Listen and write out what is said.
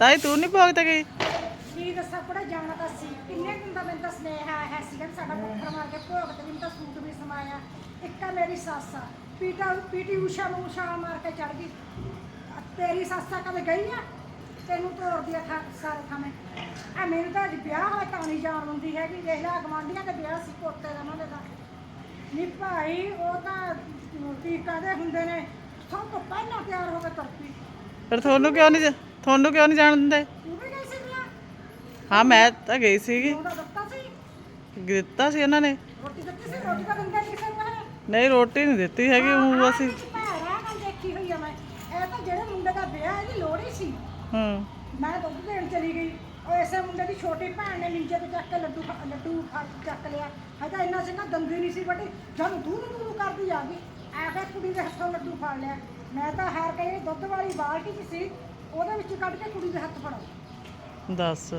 ਤਾਈ ਤੂੰ ਨਹੀਂ ਭੋਗ ਤੇ ਗਈ? ਕੀ ਦੱਸਾਂ ਕੁੜੇ ਜਾਣਾ ਤਾਂ ਸੀ। ਕਿੰਨੇ ਦਿਨ ਦਾ ਮੈਨੂੰ ਤਾਂ ਸਨੇਹਾ ਆਇਆ ਸੀਗਾ ਵੀ ਸਾਡਾ ਪੱਥਰ ਮਾਰ ਕੇ ਭੋਗ ਤੇ ਮੈਨੂੰ ਤਾਂ ਸੂਟ ਵੀ ਸਮਾਇਆ। ਇੱਕ ਮੇਰੀ ਸੱਸ ਆ। ਪੀਟਾ ਪੀਟੀ ਊਸ਼ਾ ਨੂੰ ਛਾਲ ਮਾਰ ਕੇ ਚੜ ਗਈ। ਆ ਤੇਰੀ ਸੱਸ ਆ ਕਦੇ ਗਈ ਆ? ਤੈਨੂੰ ਤੋਰਦੀ ਆ ਖਾ ਸਾਰੇ ਥਾਵੇਂ। ਆ ਮੈਨੂੰ ਤਾਂ ਅੱਜ ਵਿਆਹ ਹੋਇਆ ਤਾਂ ਨਹੀਂ ਜਾਣ ਹੁੰਦੀ ਹੈਗੀ। ਦੇਖ ਲੈ ਗਵਾਂਢੀਆਂ ਦੇ ਵਿਆਹ ਸੀ ਪੋਤੇ ਦਾ ਉਹਨਾਂ ਦੇ ਦਾ ਨੀ ਭਾਈ ਉਹ ਤਾਂ ਕੀ ਕਹਦੇ ਹੁੰਦੇ ਨੇ। ਸਭ ਤੋਂ ਪਹਿਲਾਂ ਤਿਆਰ ਹੋ ਕੇ ਤੁਰਪੀ ਫਿਰ ਤੁਹਾਨੂੰ ਕਿਉਂ ਨਹੀਂ ਤੁਹਾਨੂੰ ਕਿਉਂ ਨਹੀਂ ਜਾਣ ਦਿੰਦੇ? ਤੂੰ ਵੀ ਗਈ ਸੀ ਹਾਂ ਮੈਂ ਤਾਂ ਗਈ ਸੀਗੀ। ਉਹਦਾ ਦਿੱਤਾ ਸੀ ਦਿੱਤਾ ਸੀ ਉਹਨਾਂ ਨੇ। ਰੋਟੀ ਦਿੱਤੀ ਸੀ ਰੋਟੀ ਦਿੰਦੇ ਨਹੀਂ ਨੂੰ ਨਹੀਂ ਰੋਟੀ ਨਹੀਂ ਦਿੱਤੀ ਹੈਗੀ ਉਹ ਅਸੀਂ ਭੈਣਾ ਨਾਲ ਦੇਖੀ ਹੋਈ ਆ ਮੈਂ। ਇਹ ਤਾਂ ਜਿਹੜੇ ਮੁੰਡੇ ਦਾ ਵਿਆਹ ਇਹਦੀ ਲੋੜੀ ਸੀ। ਹੂੰ। ਮੈਂ ਦੁੱਧ ਦੇਣ ਚਲੀ ਗਈ। ਉਹ ਇਸੇ ਮੁੰਡੇ ਦੀ ਛੋਟੀ ਭੈਣ ਨੇ ਮਿੰਜੇ ਤੇ ਚੱਕ ਕੇ ਲੱਡੂ ਖਾ- ਲੱਡੂ ਖਾ ਚੱਕ ਲਿਆ। ਹਜਾ ਇੰਨਾ ਸੀ ਨਾ ਦੰਦੀ ਨਹੀਂ ਸੀ ਬਟੀ ਜਦ ਦੂਰ ਦੂਰ ਕਰਦੀ ਆ ਗਈ ਆ ਕੇ ਕੁੜੀ ਦੇ ਹੱਥੋਂ ਲੱਡੂ ਫੜ ਲਿਆ। ਮੈਂ ਤਾਂ ਹਾਰ ਕੇ ਦੁੱਧ ਵਾਲੀ ਬਾਲਟੀ 'ਚ ਸੀ। ਉਹਦੇ ਵਿੱਚ ਕੱਢ ਕੇ ਕੁੜੀ ਦੇ ਹੱਥ ਫੜਾ ਦੱਸ।